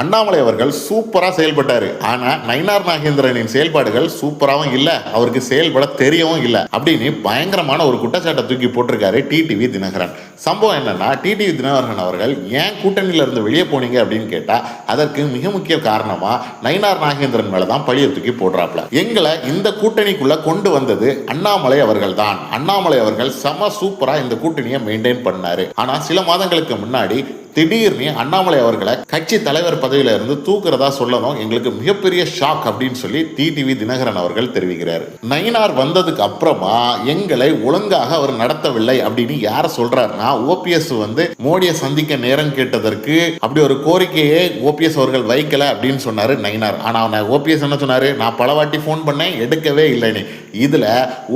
அண்ணாமலை அவர்கள் சூப்பராக செயல்பட்டாரு. ஆனால் நயினார் நாகேந்திரனின் செயல்பாடுகள் சூப்பராகவும் இல்லை அவருக்கு செயல்பட தெரியவும் இல்லை அப்படின்னு பயங்கரமான ஒரு குற்றச்சாட்டை தூக்கி போட்டிருக்காரு டிடிவி தினகரன். சம்பவம் என்னன்னா டிடிவி தினகரன் அவர்கள் ஏன் கூட்டணியில இருந்து வெளியே போனீங்க அப்படின்னு கேட்டா அதற்கு மிக முக்கிய காரணமா நயினார் நாகேந்திரன் மேலே தான் பழிய தூக்கி போடுறாப்ல எங்களை இந்த கூட்டணிக்குள்ள கொண்டு வந்தது அண்ணாமலை அவர்கள் தான் அண்ணாமலை அவர்கள் செம சூப்பராக இந்த கூட்டணியை மெயின்டைன் பண்ணாரு. ஆனா சில மாதங்களுக்கு முன்னாடி திடீர்னு அண்ணாமலை அவர்களை கட்சி தலைவர் பதவியில இருந்து தூக்குறதா சொல்லணும். எங்களுக்கு மிகப்பெரிய ஷாக் அப்படின்னு சொல்லி டிடிவி தினகரன் அவர்கள் தெரிவிக்கிறார். நயினார் வந்ததுக்கு அப்புறமா எங்களை ஒழுங்காக அவர் நடத்தவில்லை அப்படின்னு யார சொல்றாருன்னா ஓபிஎஸ் வந்து மோடியை சந்திக்க நேரம் கேட்டதற்கு அப்படி ஒரு கோரிக்கையை ஓபிஎஸ் அவர்கள் வைக்கல அப்படின்னு சொன்னாரு நயினார். ஆனா ஓபிஎஸ் என்ன சொன்னாரு? நான் பல வாட்டி ஃபோன் பண்ணேன் எடுக்கவே இல்லைன்னு இதில்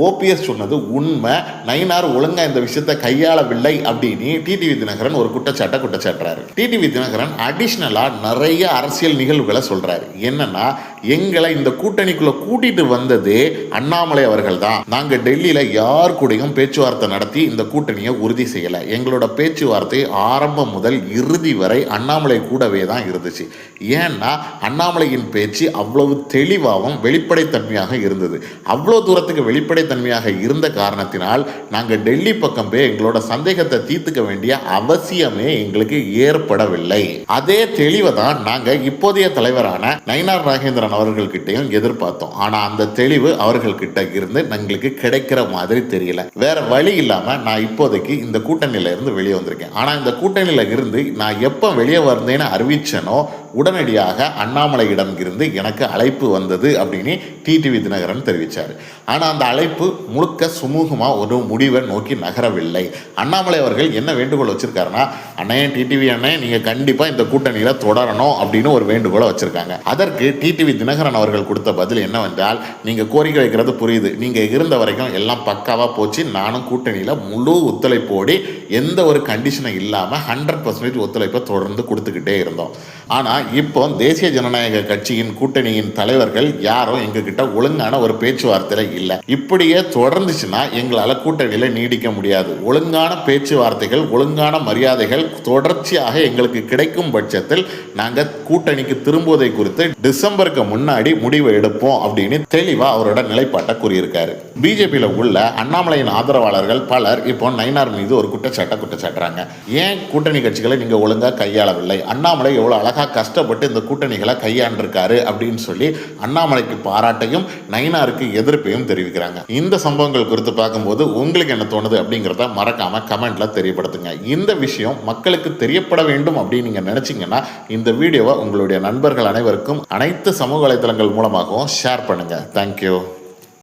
ஓபிஎஸ் சொன்னது உண்மை. நயினார் ஒழுங்கா இந்த விஷயத்தை கையாளவில்லை அப்படின்னு டிடிவி தினகரன் ஒரு குற்றச்சாட்டை குற்றச்சாட்டுறாரு. டிடிவி தினகரன் அடிஷ்னலாக நிறைய அரசியல் நிகழ்வுகளை சொல்கிறாரு என்னன்னா எங்களை இந்த கூட்டணிக்குள்ள கூட்டிட்டு வந்தது அண்ணாமலை அவர்கள் தான் நாங்க டெல்லியில யார் கூடயும் பேச்சுவார்த்தை நடத்தி இந்த கூட்டணியை உறுதி செய்யல. எங்களோட பேச்சுவார்த்தை ஆரம்பம் முதல் இறுதி வரை அண்ணாமலை கூடவே தான் இருந்துச்சு. ஏன்னா அண்ணாமலையின் பேச்சு அவ்வளவு தெளிவாகவும் வெளிப்படைத்தன்மையாக இருந்தது. அவ்வளோ தூரத்துக்கு வெளிப்படைத்தன்மையாக இருந்த காரணத்தினால் நாங்கள் டெல்லி பக்கம் போய் எங்களோட சந்தேகத்தை தீர்த்துக்க வேண்டிய அவசியமே எங்களுக்கு ஏற்படவில்லை. அதே தெளிவை தான் நாங்கள் இப்போதைய தலைவரான நயினார் நாகேந்திரன் அவர்கள்கிட்டையும் எதிர்பார்த்தோம். ஆனால் அந்த தெளிவு அவர்கள்கிட்ட இருந்து எங்களுக்கு கிடைக்கிற மாதிரி தெரியல. வேற வழி இல்லாமல் நான் இப்போதைக்கு இந்த கூட்டணியில இருந்து வெளியே வந்திருக்கேன். ஆனால் இந்த கூட்டணியில இருந்து நான் எப்போ வெளியே வந்தேன்னு அறிவிச்சனோ உடனடியாக அண்ணாமலையிடம் இருந்து எனக்கு அழைப்பு வந்தது அப்படின்னு டிடிவி தினகரன் தெரிவித்தார் ஆனால் அந்த அழைப்பு முழுக்க சுமூகமாக ஒரு முடிவை நோக்கி நகரவில்லை. அண்ணாமலை அவர்கள் என்ன வேண்டுகோள் வச்சிருக்காருன்னா அண்ணே டிடிவி அண்ணே நீங்கள் கண்டிப்பாக இந்த கூட்டணியில் தொடரணும் அப்படின்னு ஒரு வேண்டுகோளை வச்சுருக்காங்க. அதற்கு டிடிவி தினகரன் அவர்கள் கொடுத்த பதில் என்னவென்றால் நீங்கள் கோரிக்கை வைக்கிறது புரியுது. நீங்கள் இருந்த வரைக்கும் எல்லாம் பக்காவாக போச்சு. நானும் கூட்டணியில் முழு ஒத்துழைப்போடி எந்த ஒரு கண்டிஷனும் இல்லாமல் ஹண்ட்ரட் பர்சன்டேஜ் ஒத்துழைப்பை தொடர்ந்து கொடுத்துக்கிட்டே இருந்தோம். ஆனால் இப்போ தேசிய ஜனநாயக கட்சியின் கூட்டணியின் தலைவர்கள் யாரும் எங்ககிட்ட ஒழுங்கான ஒரு பேச்சுவார்த்தையில் இல்லை. இப்படியே தொடர்ந்துச்சுன்னா எங்களால் கூட்டணியில் நீடிக்க முடியாது. ஒழுங்கான பேச்சுவார்த்தைகள் ஒழுங்கான மரியாதைகள் தொடர்ச்சியாக எங்களுக்கு கிடைக்கும் பட்சத்தில் நாங்கள் கூட்டணிக்கு திரும்புவதை குறித்து டிசம்பருக்கு முன்னாடி முடிவு எடுப்போம் அப்படின்னு தெளிவாக அவரோட நிலைப்பாட்டை கூறியிருக்காரு. பிஜேபியில் உள்ள அண்ணாமலையின் ஆதரவாளர்கள் பலர் இப்போ நயினார் மீது ஒரு குற்றச்சாட்டை குற்றச்சாட்டுறாங்க. ஏன் கூட்டணி கட்சிகளை நீங்கள் ஒழுங்காக கையாளவில்லை? அண்ணாமலை எவ்வளோ அழகாக கஷ்டப்பட்டு இந்த கூட்டணிகளை கையாண்டிருக்காரு அப்படின்னு சொல்லி அண்ணாமலைக்கு பாராட்டையும் நயினாருக்கு எதிர்ப்பையும் தெரிவிக்கிறாங்க. இந்த சம்பவங்கள் குறித்து பார்க்கும்போது உங்களுக்கு என்ன தோணுது அப்படிங்கிறத மறக்காம கமெண்ட்ல தெரியப்படுத்துங்க. இந்த விஷயம் மக்களுக்கு தெரியப்பட வேண்டும் அப்படின்னு நீங்கள் நினச்சிங்கன்னா இந்த வீடியோவை உங்களுடைய நண்பர்கள் அனைவருக்கும் அனைத்து சமூக வலைதளங்கள் மூலமாகவும் ஷேர் பண்ணுங்கள் தேங்க்யூ